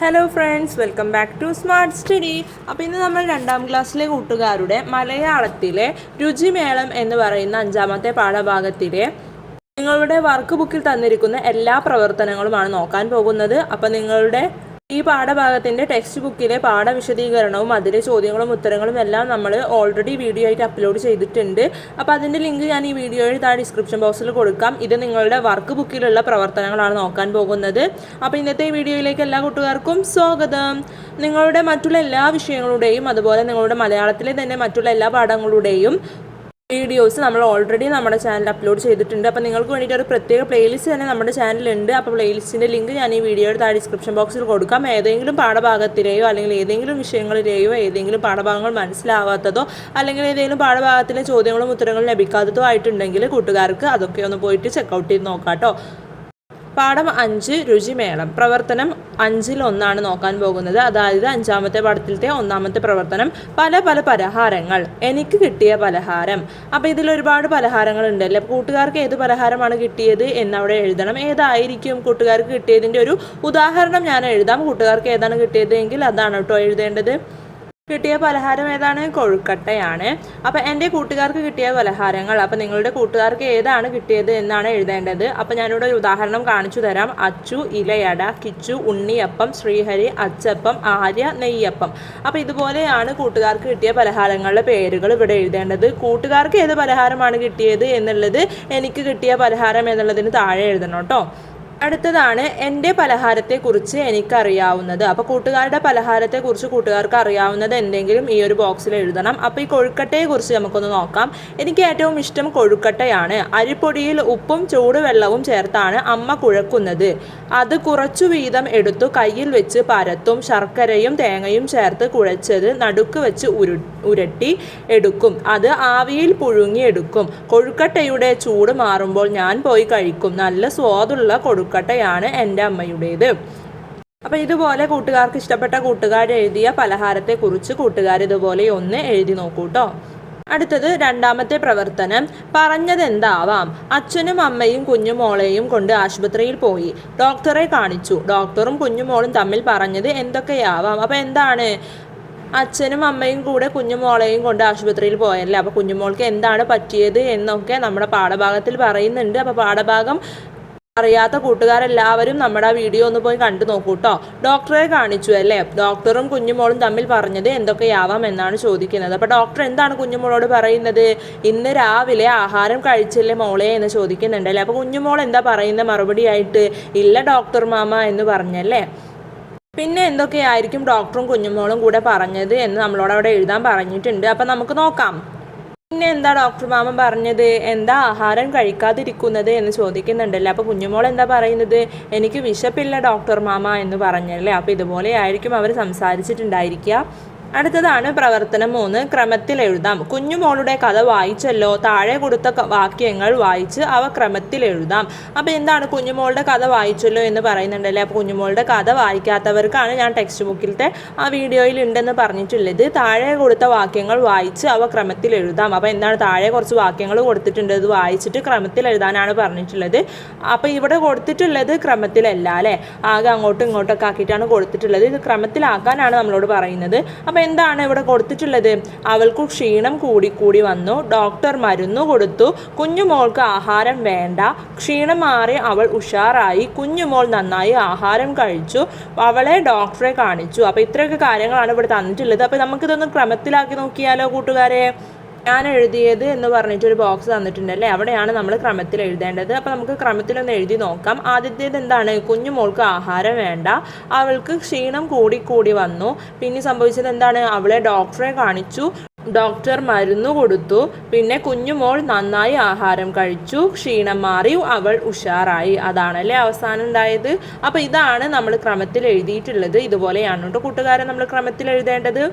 Hello friends welcome back to smart study അപ്പോൾ ഇന്ന് നമ്മൾ രണ്ടാം ക്ലാസ്സിലെ കൂട്ടുകാരുടെ മലയാളത്തിലെ രുചിമേളം എന്ന് പറയുന്ന അഞ്ചാമത്തെ പാഠഭാഗത്തിലെ നിങ്ങളുടെ വർക്ക് ബുക്കിൽ തന്നിരിക്കുന്ന എല്ലാ പ്രവർത്തനങ്ങളുമാണ് നോക്കാൻ പോകുന്നത്. അപ്പോൾ നിങ്ങളുടെ ഈ പാഠഭാഗത്തിന്റെ ടെക്സ്റ്റ് ബുക്കിലെ പാഠവിശദീകരണവും അതിലെ ചോദ്യങ്ങളും ഉത്തരങ്ങളും എല്ലാം നമ്മൾ ഓൾറെഡി വീഡിയോ ആയിട്ട് അപ്ലോഡ് ചെയ്തിട്ടുണ്ട്. അപ്പോൾ അതിന്റെ ലിങ്ക് ഞാൻ ഈ വീഡിയോയിൽ താഴെ ഡിസ്ക്രിപ്ഷൻ ബോക്സിൽ കൊടുക്കാം. ഇത് നിങ്ങളുടെ വർക്ക് ബുക്കിലുള്ള പ്രവർത്തനങ്ങളാണ് നോക്കാൻ പോകുന്നത്. അപ്പോൾ ഇന്നത്തെ വീഡിയോയിലേക്ക് എല്ലാ കൂട്ടുകാർക്കും സ്വാഗതം. നിങ്ങളുടെ മറ്റുള്ള എല്ലാ വിഷയങ്ങളുടെയും അതുപോലെ നിങ്ങളുടെ മലയാളത്തിലെ തന്നെ മറ്റുള്ള എല്ലാ പാഠങ്ങളുടെയും വീഡിയോസ് നമ്മൾ ഓൾറെഡി നമ്മുടെ ചാനൽ അപ്ലോഡ് ചെയ്തിട്ടുണ്ട്. അപ്പോൾ നിങ്ങൾക്ക് വേണ്ടിയിട്ട് ഒരു പ്രത്യേക പ്ലേലിസ്റ്റ് തന്നെ നമ്മുടെ ചാനലുണ്ട് അപ്പോൾ പ്ലേലിസ്റ്റിന്റെ ലിങ്ക് ഞാൻ ഈ വീഡിയോയുടെ താഴെ ഡിസ്ക്രിപ്ഷൻ ബോക്സിൽ കൊടുക്കാം. ഏതെങ്കിലും പാഠഭാഗത്തിലെയോ അല്ലെങ്കിൽ ഏതെങ്കിലും വിഷയങ്ങളിലെയോ ഏതെങ്കിലും പാഠഭാഗങ്ങൾ മനസ്സിലാവാത്തതോ അല്ലെങ്കിൽ ഏതെങ്കിലും പാഠഭാഗത്തിലെ ചോദ്യങ്ങളും ഉത്തരങ്ങളും ലഭിക്കാത്തതോ ആയിട്ടുണ്ടെങ്കിൽ കൂട്ടുകാർക്ക് അതൊക്കെ ഒന്ന് പോയിട്ട് ചെക്കൗട്ട് ചെയ്ത് നോക്കാം കേട്ടോ പാഠം അഞ്ച് രുചിമേളം. പ്രവർത്തനം അഞ്ചിൽ ഒന്നാണ് നോക്കാൻ പോകുന്നത്. അതായത് അഞ്ചാമത്തെ പടത്തിലത്തെ ഒന്നാമത്തെ പ്രവർത്തനം പല പല പലഹാരങ്ങൾ. എനിക്ക് കിട്ടിയ പലഹാരം. അപ്പോൾ ഇതിൽ ഒരുപാട് പലഹാരങ്ങൾ ഉണ്ടല്ലേ കൂട്ടുകാർക്ക് ഏത് പലഹാരമാണ് കിട്ടിയത് എന്ന് അവിടെ എഴുതണം. ഏതായിരിക്കും കൂട്ടുകാർക്ക് കിട്ടിയതിന്റെ ഒരു ഉദാഹരണം ഞാൻ എഴുതാം. കൂട്ടുകാർക്ക് ഏതാണ് കിട്ടിയത് എങ്കിൽ അതാണ് കേട്ടോ എഴുതേണ്ടത്. കിട്ടിയ പലഹാരം ഏതാണ്? കൊഴുക്കട്ടയാണ്. അപ്പം എന്റെ കൂട്ടുകാർക്ക് കിട്ടിയ പലഹാരങ്ങൾ അപ്പം നിങ്ങളുടെ കൂട്ടുകാർക്ക് ഏതാണ് കിട്ടിയത് എന്നാണ് എഴുതേണ്ടത്. അപ്പം ഞാനിവിടെ ഒരു ഉദാഹരണം കാണിച്ചു തരാം. അച്ചു ഇലയട കിച്ചു ഉണ്ണിയപ്പം ശ്രീഹരി അച്ചപ്പം ആര്യ നെയ്യപ്പം. അപ്പം ഇതുപോലെയാണ് കൂട്ടുകാർക്ക് കിട്ടിയ പലഹാരങ്ങളുടെ പേരുകൾ ഇവിടെ എഴുതേണ്ടത്. കൂട്ടുകാർക്ക് ഏത് പലഹാരമാണ് കിട്ടിയത് എന്നുള്ളത് എനിക്ക് കിട്ടിയ പലഹാരം എന്നുള്ളതിന് താഴെ എഴുതണം കേട്ടോ. അടുത്തതാണ് എന്റെ പലഹാരത്തെക്കുറിച്ച് എനിക്കറിയാവുന്നത്. അപ്പോൾ കൂട്ടുകാരുടെ പലഹാരത്തെക്കുറിച്ച് കൂട്ടുകാർക്ക് അറിയാവുന്നത് എന്തെങ്കിലും ഈ ഒരു ബോക്സിൽ എഴുതണം. അപ്പോൾ ഈ കൊഴുക്കട്ടയെക്കുറിച്ച് നമുക്കൊന്ന് നോക്കാം. എനിക്ക് ഏറ്റവും ഇഷ്ടം കൊഴുക്കട്ടയാണ്. അരിപ്പൊടിയിൽ ഉപ്പും ചൂടുവെള്ളവും ചേർത്താണ് അമ്മ കുഴക്കുന്നത്. അത് കുറച്ചു വീതം എടുത്തു കയ്യിൽ വെച്ച് പരത്തും ശർക്കരയും തേങ്ങയും ചേർത്ത് കുഴച്ചത് നടുക്ക് വെച്ച് ഉരു ഉരട്ടി എടുക്കും. അത് ആവിയിൽ പുഴുങ്ങി എടുക്കും കൊഴുക്കട്ടയുടെ ചൂട് മാറുമ്പോൾ ഞാൻ പോയി കഴിക്കും. നല്ല സ്വാദുള്ള കൊഴുക്കട്ടയാണ് എന്റെ അമ്മയുടേത്. അപ്പോൾ ഇതുപോലെ കൂട്ടുകാർക്ക് ഇഷ്ടപ്പെട്ട കൂട്ടുകാർ എഴുതിയ പലഹാരത്തെക്കുറിച്ച് കൂട്ടുകാർ ഇതുപോലെ ഒന്ന് എഴുതി നോക്കൂട്ടോ അടുത്തത് രണ്ടാമത്തെ പ്രവർത്തനം പറഞ്ഞതെന്താവാം? അച്ഛനും അമ്മയും കുഞ്ഞുമോളെയും കൊണ്ട് ആശുപത്രിയിൽ പോയി. ഡോക്ടറെ കാണിച്ചു. ഡോക്ടറും കുഞ്ഞുമോളും തമ്മിൽ പറഞ്ഞത് എന്തൊക്കെയാവാം? അപ്പോൾ എന്താണ്? അച്ഛനും അമ്മയും കൂടെ കുഞ്ഞുമോളെയും കൊണ്ട് ആശുപത്രിയിൽ പോയല്ലേ? അപ്പോൾ കുഞ്ഞുമോൾക്ക് എന്താണ് പറ്റിയത് എന്നൊക്കെ നമ്മുടെ പാഠഭാഗത്തിൽ പറയുന്നുണ്ട്. അപ്പോൾ പാഠഭാഗം അറിയാത്ത കൂട്ടുകാരെല്ലാവരും നമ്മുടെ ആ വീഡിയോ ഒന്ന് പോയി കണ്ടു നോക്കൂ കേട്ടോ ഡോക്ടറെ കാണിച്ചു അല്ലേ? ഡോക്ടറും കുഞ്ഞുമോളും തമ്മിൽ പറഞ്ഞത് എന്തൊക്കെയാവാം എന്നാണ് ചോദിക്കുന്നത്. അപ്പോൾ ഡോക്ടർ എന്താണ് കുഞ്ഞുമോളോട് പറയുന്നത്? ഇന്ന് രാവിലെ ആഹാരം കഴിച്ചില്ലേ മോളെ എന്ന് ചോദിക്കുന്നുണ്ട് അല്ലേ? അപ്പോൾ കുഞ്ഞുമോൾ എന്താ പറയുന്ന മറുപടിയായിട്ട് ഇല്ല ഡോക്ടർ മാമ എന്ന് പറഞ്ഞല്ലേ? പിന്നെ എന്തൊക്കെയായിരിക്കും ഡോക്ടറും കുഞ്ഞുമോളും കൂടെ പറഞ്ഞത് എന്ന് നമ്മളോട് അവിടെ എഴുതാൻ പറഞ്ഞിട്ടുണ്ട്. അപ്പം നമുക്ക് നോക്കാം. പിന്നെ എന്താ ഡോക്ടർ മാമൻ പറഞ്ഞത്? എന്താ ആഹാരം കഴിക്കാതിരിക്കുന്നത് എന്ന് ചോദിക്കുന്നുണ്ടല്ലേ. അപ്പോൾ കുഞ്ഞുമോൾ എന്താ പറയുന്നത്? എനിക്ക് വിശപ്പില്ല ഡോക്ടർ മാമ എന്ന് പറഞ്ഞല്ലേ. അപ്പോൾ ഇതുപോലെ ആയിരിക്കും അവർ സംസാരിച്ചിട്ടുണ്ടായിരിക്കുക. അടുത്തതാണ് പ്രവർത്തനം മൂന്ന്. ക്രമത്തിൽ എഴുതാം. കുഞ്ഞുമോളുടെ കഥ വായിച്ചല്ലോ. താഴെ കൊടുത്ത വാക്യങ്ങൾ വായിച്ച് അവ ക്രമത്തിൽ എഴുതാം. അപ്പോൾ എന്താണ് കുഞ്ഞുമോളുടെ കഥ വായിച്ചല്ലോ എന്ന് പറയുന്നുണ്ടല്ലേ? അപ്പോൾ കുഞ്ഞുമോളുടെ കഥ വായിക്കാത്തവർക്കാണ് ഞാൻ ടെക്സ്റ്റ് ബുക്കിലത്തെ ആ വീഡിയോയിൽ ഉണ്ടെന്ന് പറഞ്ഞിട്ടുള്ളത്. താഴെ കൊടുത്ത വാക്യങ്ങൾ വായിച്ച് അവ ക്രമത്തിൽ എഴുതാം. അപ്പോൾ എന്താണ് താഴെ കുറച്ച് വാക്യങ്ങൾ കൊടുത്തിട്ടുണ്ട്. ഇത് വായിച്ചിട്ട് ക്രമത്തിൽ എഴുതാനാണ് പറഞ്ഞിട്ടുള്ളത്. അപ്പോൾ ഇവിടെ കൊടുത്തിട്ടുള്ളത് ക്രമത്തിലല്ല അല്ലേ? ആകെ അങ്ങോട്ടും ഇങ്ങോട്ടൊക്കെ ആക്കിയിട്ടാണ് കൊടുത്തിട്ടുള്ളത്. ഇത് ക്രമത്തിലാക്കാനാണ് നമ്മളോട് പറയുന്നത്. അപ്പോൾ എന്താണ് ഇവിടെ കൊടുത്തിട്ടുള്ളത്? അവൾക്ക് ക്ഷീണം കൂടിക്കൂടി വന്നു. ഡോക്ടർ മരുന്ന് കൊടുത്തു. കുഞ്ഞുമോൾക്ക് ആഹാരം വേണ്ട. ക്ഷീണം മാറി അവൾ ഉഷാറായി. കുഞ്ഞുമോൾ നന്നായി ആഹാരം കഴിച്ചു. അവളെ ഡോക്ടറെ കാണിച്ചു. അപ്പോൾ ഇത്രയൊക്കെ കാര്യങ്ങളാണ് ഇവിടെ തന്നിട്ടുള്ളത്. അപ്പോൾ നമുക്കിതൊന്ന് ക്രമത്തിലാക്കി നോക്കിയാലോ കൂട്ടുകാരെ? ഞാൻ എഴുതിയത് എന്ന് പറഞ്ഞിട്ടൊരു ബോക്സ് തന്നിട്ടുണ്ടല്ലേ അവിടെയാണ് നമ്മൾ ക്രമത്തിൽ എഴുതേണ്ടത്. അപ്പോൾ നമുക്ക് ക്രമത്തിലൊന്ന് എഴുതി നോക്കാം. ആദ്യത്തേത് എന്താണ്? കുഞ്ഞുമോൾക്ക് ആഹാരം വേണ്ട. അവൾക്ക് ക്ഷീണം കൂടിക്കൂടി കൂടി വന്നു. പിന്നെ സംഭവിച്ചത് എന്താണ്? അവളെ ഡോക്ടറെ കാണിച്ചു. ഡോക്ടർ മരുന്ന് കൊടുത്തു. പിന്നെ കുഞ്ഞുമോൾ നന്നായി ആഹാരം കഴിച്ചു. ക്ഷീണം മാറി അവൾ ഉഷാറായി. അതാണല്ലേ അവസാനം ഉണ്ടായത്? അപ്പോൾ ഇതാണ് നമ്മൾ ക്രമത്തിൽ എഴുതിയിട്ടുള്ളത്. ഇതുപോലെയാണ് കേട്ടോ കൂട്ടുകാരെ നമ്മൾ ക്രമത്തിൽ എഴുതേണ്ടത്.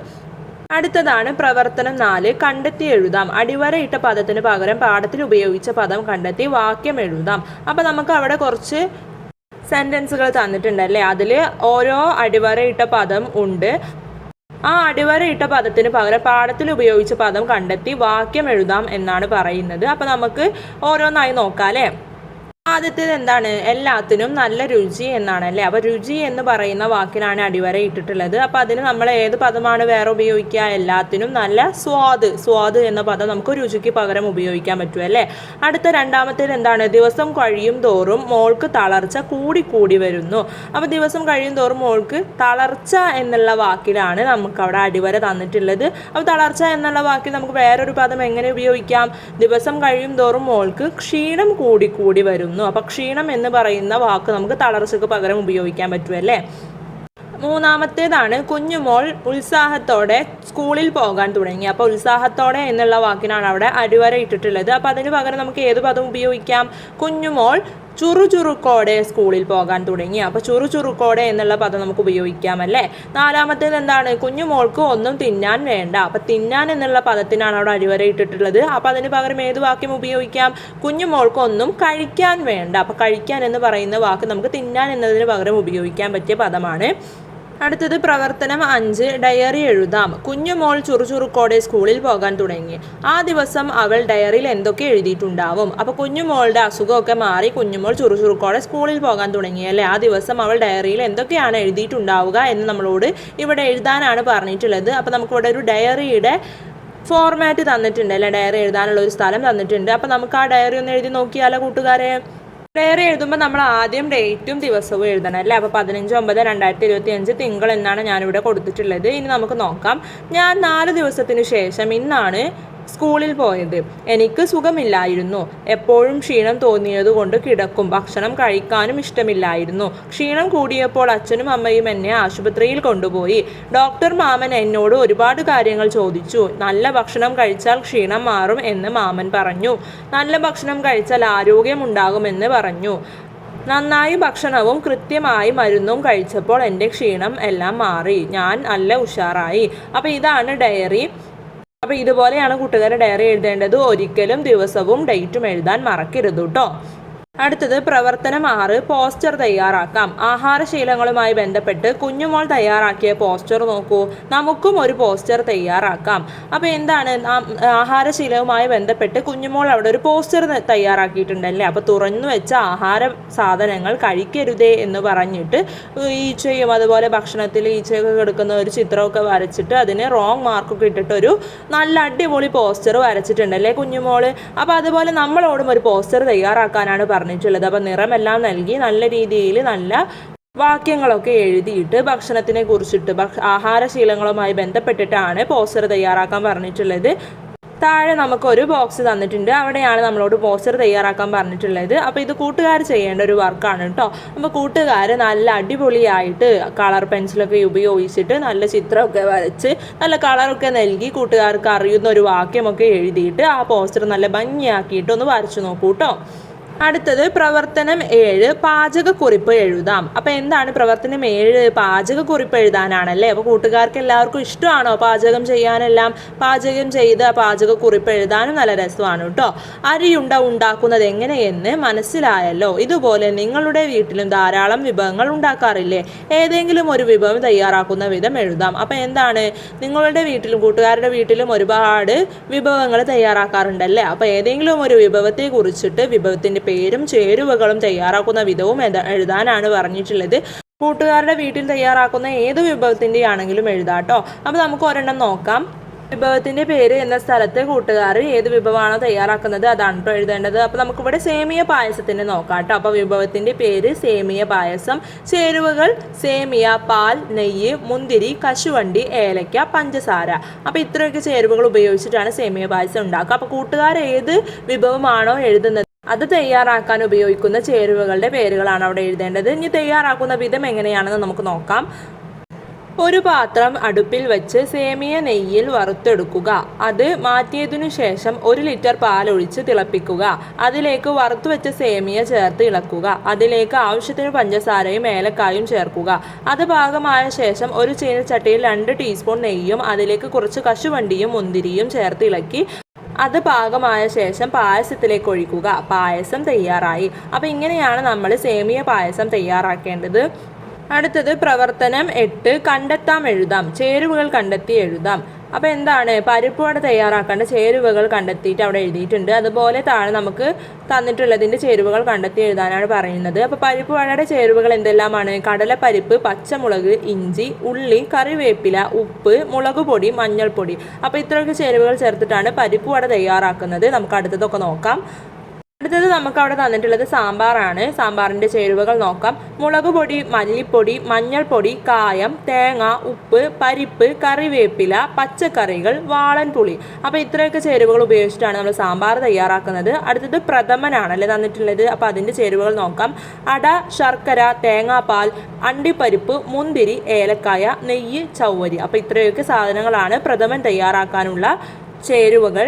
അടുത്തതാണ് പ്രവർത്തനം നാല് കണ്ടെത്തി എഴുതാം. അടിവരയിട്ട പദത്തിന് പകരം പാഠത്തിൽ ഉപയോഗിച്ച പദം കണ്ടെത്തി വാക്യം എഴുതാം. അപ്പം നമുക്ക് അവിടെ കുറച്ച് സെന്റൻസുകൾ തന്നിട്ടുണ്ടല്ലേ അതിൽ ഓരോ അടിവരയിട്ട പദം ഉണ്ട്. ആ അടിവരയിട്ട പദത്തിന് പകരം പാഠത്തിൽ ഉപയോഗിച്ച പദം കണ്ടെത്തി വാക്യം എഴുതാം എന്നാണ് പറയുന്നത്. അപ്പോൾ നമുക്ക് ഓരോന്നായി നോക്കാം അല്ലേ? ആദ്യത്തേത് എന്താണ്? എല്ലാത്തിനും നല്ല രുചി എന്നാണ് അല്ലേ? അപ്പോൾ രുചി എന്ന് പറയുന്ന വാക്കിനാണ് അടിവര ഇട്ടിട്ടുള്ളത്. അപ്പോൾ അതിന് നമ്മൾ ഏത് പദമാണ് വേറെ ഉപയോഗിക്കുക? എല്ലാത്തിനും നല്ല സ്വാദ് സ്വാദ് എന്ന പദം നമുക്ക് രുചിക്ക് പകരം ഉപയോഗിക്കാൻ പറ്റും അല്ലേ? അടുത്ത രണ്ടാമത്തേത് എന്താണ്? ദിവസം കഴിയും തോറും മോൾക്ക് തളർച്ച കൂടി കൂടി വരുന്നു. അപ്പോൾ ദിവസം കഴിയും തോറും മോൾക്ക് തളർച്ച എന്നുള്ള വാക്കിലാണ് നമുക്ക് അവിടെ അടിവര തന്നിട്ടുള്ളത്. അപ്പോൾ തളർച്ച എന്നുള്ള വാക്കിൽ നമുക്ക് വേറൊരു പദം എങ്ങനെ ഉപയോഗിക്കാം? ദിവസം കഴിയും തോറും മോൾക്ക് ക്ഷീണം കൂടി കൂടി വരുന്നു. അപ്പോൾ ക്ഷീണം എന്ന് പറയുന്ന വാക്ക് നമുക്ക് തളർച്ചയ്ക്ക് പകരം ഉപയോഗിക്കാൻ പറ്റുമല്ലേ മൂന്നാമത്തേതാണ് കുഞ്ഞുമോൾ ഉത്സാഹത്തോടെ സ്കൂളിൽ പോകാൻ തുടങ്ങി. അപ്പോൾ ഉത്സാഹത്തോടെ എന്നുള്ള വാക്കിനാണ് അവിടെ അടിവര ഇട്ടിട്ടുള്ളത്. അപ്പോൾ അതിന് പകരം നമുക്ക് ഏത് പദം ഉപയോഗിക്കാം? കുഞ്ഞുമോൾ ചുറുചുറുക്കോടെ സ്കൂളിൽ പോകാൻ തുടങ്ങി. അപ്പോൾ ചുറുചുറുക്കോടെ എന്നുള്ള പദം നമുക്ക് ഉപയോഗിക്കാം അല്ലേ നാലാമത്തേത് എന്താണ്? കുഞ്ഞുമോൾക്ക് ഒന്നും തിന്നാൻ വേണ്ട. അപ്പോൾ തിന്നാൻ എന്നുള്ള പദത്തിനാണ് അവിടെ അടിവര ഇട്ടിട്ടുള്ളത്. അപ്പോൾ അതിന് പകരം ഏത് വാക്യം ഉപയോഗിക്കാം? കുഞ്ഞുമോൾക്ക് ഒന്നും കഴിക്കാൻ വേണ്ട. അപ്പോൾ കഴിക്കാൻ എന്ന് പറയുന്ന വാക്ക് നമുക്ക് തിന്നാൻ എന്നതിന് പകരം ഉപയോഗിക്കാൻ പറ്റിയ പദമാണ്. അടുത്തത് പ്രവർത്തനം അഞ്ച് ഡയറി എഴുതാം. കുഞ്ഞുമോൾ ചുറുചുറുക്കോടെ സ്കൂളിൽ പോകാൻ തുടങ്ങി. ആ ദിവസം അവൾ ഡയറിയിൽ എന്തൊക്കെ എഴുതിയിട്ടുണ്ടാവും? അപ്പോൾ കുഞ്ഞുമോളുടെ അസുഖമൊക്കെ മാറി കുഞ്ഞുമോൾ ചുറുചുറുക്കോടെ സ്കൂളിൽ പോകാൻ തുടങ്ങി അല്ലേ? ആ ദിവസം അവൾ ഡയറിയിൽ എന്തൊക്കെയാണ് എഴുതിയിട്ടുണ്ടാവുക എന്ന് നമ്മളോട് ഇവിടെ എഴുതാനാണ് പറഞ്ഞിട്ടുള്ളത്. അപ്പോൾ നമുക്കിവിടെ ഒരു ഡയറിയുടെ ഫോർമാറ്റ് തന്നിട്ടുണ്ട് അല്ലേ? ഡയറി എഴുതാനുള്ള ഒരു സ്ഥലം തന്നിട്ടുണ്ട്. അപ്പോൾ നമുക്ക് ആ ഡയറി ഒന്ന് എഴുതി നോക്കിയാലോ കൂട്ടുകാരെ? ഡയറി എഴുതുമ്പോൾ നമ്മൾ ആദ്യം ഡേറ്റും ദിവസവും എഴുതണം അല്ലേ? അപ്പോൾ പതിനഞ്ച് ഒമ്പത് രണ്ടായിരത്തി ഇരുപത്തി അഞ്ച് തിങ്കൾ എന്നാണ് ഞാനിവിടെ കൊടുത്തിട്ടുള്ളത്. ഇനി നമുക്ക് നോക്കാം. ഞാൻ നാല് ദിവസത്തിന് ശേഷം ഇന്നാണ് സ്കൂളിൽ പോയത്. എനിക്ക് സുഖമില്ലായിരുന്നു. എപ്പോഴും ക്ഷീണം തോന്നിയതുകൊണ്ട് കിടക്കും. ഭക്ഷണം കഴിക്കാനും ഇഷ്ടമില്ലായിരുന്നു. ക്ഷീണം കൂടിയപ്പോൾ അച്ഛനും അമ്മയും എന്നെ ആശുപത്രിയിൽ കൊണ്ടുപോയി. ഡോക്ടർ മാമൻ എന്നോട് ഒരുപാട് കാര്യങ്ങൾ ചോദിച്ചു. നല്ല ഭക്ഷണം കഴിച്ചാൽ ക്ഷീണം മാറും എന്ന് മാമൻ പറഞ്ഞു. നല്ല ഭക്ഷണം കഴിച്ചാൽ ആരോഗ്യമുണ്ടാകുമെന്ന് പറഞ്ഞു. നന്നായി ഭക്ഷണവും കൃത്യമായി മരുന്നും കഴിച്ചപ്പോൾ എന്റെ ക്ഷീണം എല്ലാം മാറി. ഞാൻ നല്ല ഉഷാറായി. അപ്പോൾ ഇതാണ് ഡയറി. അപ്പോൾ ഇതുപോലെയാണ് കൂട്ടുകാരെ ഡയറി എഴുതേണ്ടത്. ഒരിക്കലും ദിവസവും ഡേറ്റും എഴുതാൻ മറക്കരുത് കേട്ടോ അടുത്തത് പ്രവർത്തനം ആറ് പോസ്റ്റർ തയ്യാറാക്കാം. ആഹാരശീലങ്ങളുമായി ബന്ധപ്പെട്ട് കുഞ്ഞുമോൾ തയ്യാറാക്കിയ പോസ്റ്റർ നോക്കൂ. നമുക്കും ഒരു പോസ്റ്റർ തയ്യാറാക്കാം. അപ്പോൾ എന്താണ്? ആഹാരശീലവുമായി ബന്ധപ്പെട്ട് കുഞ്ഞുമോൾ അവിടെ ഒരു പോസ്റ്റർ തയ്യാറാക്കിയിട്ടുണ്ടല്ലേ? അപ്പോൾ തുറന്നു വെച്ച ആഹാര സാധനങ്ങൾ കഴിക്കരുതേ എന്ന് പറഞ്ഞിട്ട് ഈച്ചയും അതുപോലെ ഭക്ഷണത്തിൽ ഈച്ചയൊക്കെ കിടക്കുന്ന ഒരു ചിത്രമൊക്കെ വരച്ചിട്ട് അതിന് റോങ് മാർക്കൊക്കെ ഇട്ടിട്ട് ഒരു നല്ല അടിപൊളി പോസ്റ്റർ വരച്ചിട്ടുണ്ടല്ലേ കുഞ്ഞുമോൾ അപ്പോൾ അതുപോലെ നമ്മളോടും ഒരു പോസ്റ്റർ തയ്യാറാക്കാനാണ് പറഞ്ഞിട്ടുള്ളത്. അപ്പം നിറമെല്ലാം നൽകി നല്ല രീതിയിൽ നല്ല വാക്യങ്ങളൊക്കെ എഴുതിയിട്ട് ഭക്ഷണത്തിനെ കുറിച്ചിട്ട് ആഹാരശീലങ്ങളുമായി ബന്ധപ്പെട്ടിട്ടാണ് പോസ്റ്റർ തയ്യാറാക്കാൻ പറഞ്ഞിട്ടുള്ളത്. താഴെ നമുക്കൊരു ബോക്സ് തന്നിട്ടുണ്ട്. അവിടെയാണ് നമ്മളോട് പോസ്റ്റർ തയ്യാറാക്കാൻ പറഞ്ഞിട്ടുള്ളത്. അപ്പോൾ ഇത് കൂട്ടുകാർ ചെയ്യേണ്ട ഒരു വർക്കാണ് കേട്ടോ. അപ്പോൾ കൂട്ടുകാർ നല്ല അടിപൊളിയായിട്ട് കളർ പെൻസിലൊക്കെ ഉപയോഗിച്ചിട്ട് നല്ല ചിത്രമൊക്കെ വരച്ച് നല്ല കളറൊക്കെ നൽകി കൂട്ടുകാർക്ക് അറിയുന്ന ഒരു വാക്യമൊക്കെ എഴുതിയിട്ട് ആ പോസ്റ്റർ നല്ല ഭംഗിയാക്കിയിട്ട് ഒന്ന് വരച്ചു നോക്കൂ കേട്ടോ. അടുത്തത് പ്രവർത്തനം ഏഴ് പാചകക്കുറിപ്പ് എഴുതാം. അപ്പോൾ എന്താണ് പ്രവർത്തനം ഏഴ്? പാചകക്കുറിപ്പ് എഴുതാനാണല്ലേ? അപ്പോൾ കൂട്ടുകാർക്ക് എല്ലാവർക്കും ഇഷ്ടമാണോ പാചകം ചെയ്യാനെല്ലാം? പാചകം ചെയ്ത് പാചകക്കുറിപ്പ് എഴുതാനും നല്ല രസമാണ് കേട്ടോ. അരിയുണ്ട ഉണ്ടാക്കുന്നത് എങ്ങനെയെന്ന് മനസ്സിലായല്ലോ. ഇതുപോലെ നിങ്ങളുടെ വീട്ടിലും ധാരാളം വിഭവങ്ങൾ ഉണ്ടാക്കാറില്ലേ? ഏതെങ്കിലും ഒരു വിഭവം തയ്യാറാക്കുന്ന വിധം എഴുതാം. അപ്പോൾ എന്താണ്? നിങ്ങളുടെ വീട്ടിലും കൂട്ടുകാരുടെ വീട്ടിലും ഒരുപാട് വിഭവങ്ങൾ തയ്യാറാക്കാറുണ്ടല്ലേ? അപ്പോൾ ഏതെങ്കിലും ഒരു വിഭവത്തെ കുറിച്ചിട്ട് വിഭവത്തിന്റെ പേരും ചേരുവകളും തയ്യാറാക്കുന്ന വിധവും എഴുതാനാണ് പറഞ്ഞിട്ടുള്ളത്. കൂട്ടുകാരുടെ വീട്ടിൽ തയ്യാറാക്കുന്ന ഏത് വിഭവത്തിന്റെ ആണെങ്കിലും എഴുതാട്ടോ. അപ്പോൾ നമുക്ക് ഒരെണ്ണം നോക്കാം. വിഭവത്തിന്റെ പേര് എന്ന സ്ഥലത്ത് കൂട്ടുകാർ ഏത് വിഭവമാണോ തയ്യാറാക്കുന്നത് അതാണ് കേട്ടോ എഴുതേണ്ടത്. അപ്പോൾ നമുക്കിവിടെ സേമിയ പായസത്തിന് നോക്കാം കേട്ടോ അപ്പോൾ വിഭവത്തിന്റെ പേര് സേമിയ പായസം. ചേരുവകൾ സേമിയ പാൽ നെയ്യ് മുന്തിരി കശുവണ്ടി ഏലക്ക പഞ്ചസാര. അപ്പോൾ ഇത്രയൊക്കെ ചേരുവകൾ ഉപയോഗിച്ചിട്ടാണ് സേമിയ പായസം ഉണ്ടാക്കുക. അപ്പോൾ കൂട്ടുകാർ ഏത് വിഭവമാണോ എഴുതുന്നത് അത് തയ്യാറാക്കാൻ ഉപയോഗിക്കുന്ന ചേരുവകളുടെ പേരുകളാണ് അവിടെ എഴുതേണ്ടത്. ഇനി തയ്യാറാക്കുന്ന വിധം എങ്ങനെയാണെന്ന് നമുക്ക് നോക്കാം. ഒരു പാത്രം അടുപ്പിൽ വെച്ച് സേമിയ നെയ്യിൽ വറുത്തെടുക്കുക. അത് മാറ്റിയതിനു ശേഷം ഒരു ലിറ്റർ പാൽ ഒഴിച്ച് തിളപ്പിക്കുക. അതിലേക്ക് വറുത്തു വെച്ച സേമിയ ചേർത്ത് ഇളക്കുക. അതിലേക്ക് ആവശ്യത്തിന് പഞ്ചസാരയും ഏലക്കായും ചേർക്കുക. അത് പാകമായ ശേഷം ഒരു ചീനച്ചട്ടിയിൽ രണ്ട് ടീസ്പൂൺ നെയ്യും അതിലേക്ക് കുറച്ച് കശുവണ്ടിയും മുന്തിരിയും ചേർത്ത് ഇളക്കി അത് പാകമായ ശേഷം പായസത്തിലേക്ക് ഒഴിക്കുക. പായസം തയ്യാറായി. അപ്പോൾ ഇങ്ങനെയാണ് നമ്മൾ സേമിയ പായസം തയ്യാറാക്കേണ്ടത്. അടുത്തത് പ്രവർത്തനം എട്ട് കണ്ടെത്താം എഴുതാം. ചേരുവകൾ കണ്ടെത്തി എഴുതാം. അപ്പോൾ എന്താണ്? പരിപ്പ് വട തയ്യാറാക്കേണ്ട ചേരുവകൾ കണ്ടെത്തിയിട്ട് അവിടെ എഴുതിയിട്ടുണ്ട്. അതുപോലെ താഴെ നമുക്ക് തന്നിട്ടുള്ളതിന്റെ ചേരുവകൾ കണ്ടെത്തി എഴുതാനാണ് പറയുന്നത്. അപ്പോൾ പരിപ്പ് വടയുടെ ചേരുവകൾ എന്തെല്ലാമാണ്? കടലപ്പരിപ്പ് പച്ചമുളക് ഇഞ്ചി ഉള്ളി കറിവേപ്പില ഉപ്പ് മുളക് പൊടി മഞ്ഞൾപ്പൊടി. അപ്പോൾ ഇത്രയൊക്കെ ചേരുവകൾ ചേർത്തിട്ടാണ് പരിപ്പ് വട തയ്യാറാക്കുന്നത്. നമുക്ക് അടുത്തതൊക്കെ നോക്കാം. അടുത്തത് നമുക്ക് അവിടെ തന്നിട്ടുള്ളത് സാമ്പാറാണ്. സാമ്പാറിന്റെ ചേരുവകൾ നോക്കാം. മുളക് പൊടി മല്ലിപ്പൊടി മഞ്ഞൾപ്പൊടി കായം തേങ്ങ ഉപ്പ് പരിപ്പ് കറിവേപ്പില പച്ചക്കറികൾ വാളൻ പുളി. അപ്പോൾ ഇത്രയൊക്കെ ചേരുവകൾ ഉപയോഗിച്ചിട്ടാണ് നമ്മൾ സാമ്പാർ തയ്യാറാക്കുന്നത്. അടുത്തത് പ്രഥമനാണ് പ്രഥമനാണല്ലേ തന്നിട്ടുള്ളത്? അപ്പോൾ അതിന്റെ ചേരുവകൾ നോക്കാം. അട ശർക്കര തേങ്ങാപ്പാൽ അണ്ടിപ്പരിപ്പ് മുന്തിരി ഏലക്കായ നെയ്യ് ചവ്വരി. അപ്പോൾ ഇത്രയൊക്കെ സാധനങ്ങളാണ് പ്രഥമൻ തയ്യാറാക്കാനുള്ള ചേരുവകൾ.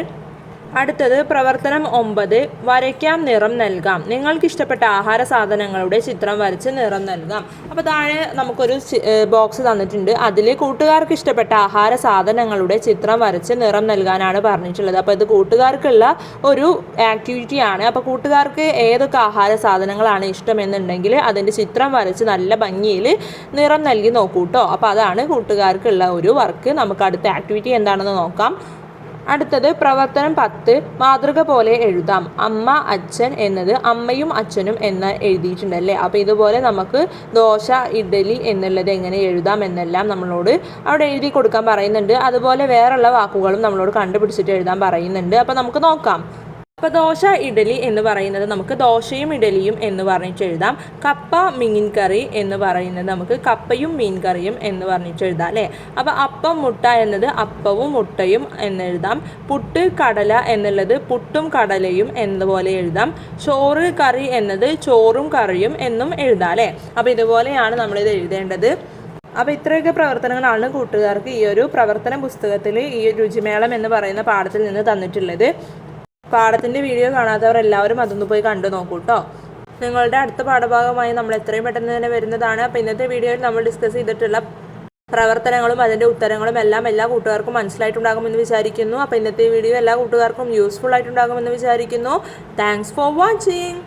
അടുത്തത് പ്രവർത്തനം ഒമ്പത് വരയ്ക്കാം നിറം നൽകാം. നിങ്ങൾക്ക് ഇഷ്ടപ്പെട്ട ആഹാര സാധനങ്ങളുടെ ചിത്രം വരച്ച് നിറം നൽകാം. അപ്പോൾ താഴെ നമുക്കൊരു ബോക്സ് തന്നിട്ടുണ്ട്. അതിൽ കൂട്ടുകാർക്ക് ഇഷ്ടപ്പെട്ട ആഹാര സാധനങ്ങളുടെ ചിത്രം വരച്ച് നിറം നൽകാനാണ് പറഞ്ഞിട്ടുള്ളത്. അപ്പോൾ ഇത് കൂട്ടുകാർക്കുള്ള ഒരു ആക്ടിവിറ്റിയാണ് അപ്പോൾ കൂട്ടുകാർക്ക് ഏതൊക്കെ ആഹാര സാധനങ്ങളാണ് ഇഷ്ടമെന്നുണ്ടെങ്കിൽ അതിന്റെ ചിത്രം വരച്ച് നല്ല ഭംഗിയിൽ നിറം നൽകി നോക്കൂട്ടോ. അപ്പോൾ അതാണ് കൂട്ടുകാർക്കുള്ള ഒരു വർക്ക് നമുക്ക് അടുത്ത ആക്ടിവിറ്റി എന്താണെന്ന് നോക്കാം. അടുത്തത് പ്രവർത്തനം പത്ത് മാതൃക പോലെ എഴുതാം. അമ്മ അച്ഛൻ എന്നത് അമ്മയും അച്ഛനും എന്ന് എഴുതിയിട്ടുണ്ടല്ലേ അപ്പോൾ ഇതുപോലെ നമുക്ക് ദോശ ഇഡലി എന്നുള്ളത് എങ്ങനെ എഴുതാം എന്നെല്ലാം നമ്മളോട് അവിടെ എഴുതി കൊടുക്കാൻ പറയുന്നുണ്ട്. അതുപോലെ വേറെയുള്ള വാക്കുകളും നമ്മളോട് കണ്ടുപിടിച്ചിട്ട് എഴുതാൻ പറയുന്നുണ്ട്. അപ്പോൾ നമുക്ക് നോക്കാം. അപ്പോൾ ദോശ ഇഡലി എന്ന് പറയുന്നത് നമുക്ക് ദോശയും ഇഡലിയും എന്ന് പറഞ്ഞിട്ട് എഴുതാം കപ്പ മീൻ കറി എന്ന് പറയുന്നത് നമുക്ക് കപ്പയും മീൻ കറിയും എന്ന് പറഞ്ഞിട്ട് എഴുതാം അല്ലേ? അപ്പോൾ അപ്പം മുട്ട എന്നത് അപ്പവും മുട്ടയും എന്ന് എഴുതാം. പുട്ട് കടല എന്നുള്ളത് പുട്ടും കടലയും എന്നതുപോലെ എഴുതാം. ചോറ് കറി എന്നത് ചോറും കറിയും എന്നും എഴുതാം അല്ലേ? അപ്പോൾ ഇതുപോലെയാണ് നമ്മളിത് എഴുതേണ്ടത്. അപ്പോൾ ഇത്രയൊക്കെ പ്രവർത്തനങ്ങളാണ് കൂട്ടുകാർക്ക് ഈ ഒരു പ്രവർത്തന പുസ്തകത്തിൽ ഈ രുചിമേളം എന്ന് പറയുന്ന പാഠത്തിൽ നിന്ന് തന്നിട്ടുള്ളത്. പാഠത്തിന്റെ വീഡിയോ കാണാത്തവർ എല്ലാവരും അതൊന്ന് പോയി കണ്ടു നോക്കൂ കേട്ടോ നിങ്ങളുടെ അടുത്ത പാഠഭാഗമായി നമ്മൾ എത്രയും പെട്ടെന്ന് തന്നെ വരുന്നതാണ്. അപ്പോൾ ഇന്നത്തെ വീഡിയോയിൽ നമ്മൾ ഡിസ്കസ് ചെയ്തിട്ടുള്ള പ്രവർത്തനങ്ങളും അതിന്റെ ഉത്തരങ്ങളും എല്ലാം എല്ലാ കൂട്ടുകാർക്കും മനസ്സിലായിട്ടുണ്ടാകുമെന്ന് വിചാരിക്കുന്നു. അപ്പോൾ ഇന്നത്തെ വീഡിയോ എല്ലാ കൂട്ടുകാർക്കും യൂസ്ഫുൾ ആയിട്ടുണ്ടാകുമെന്ന് വിചാരിക്കുന്നു. Thanks for watching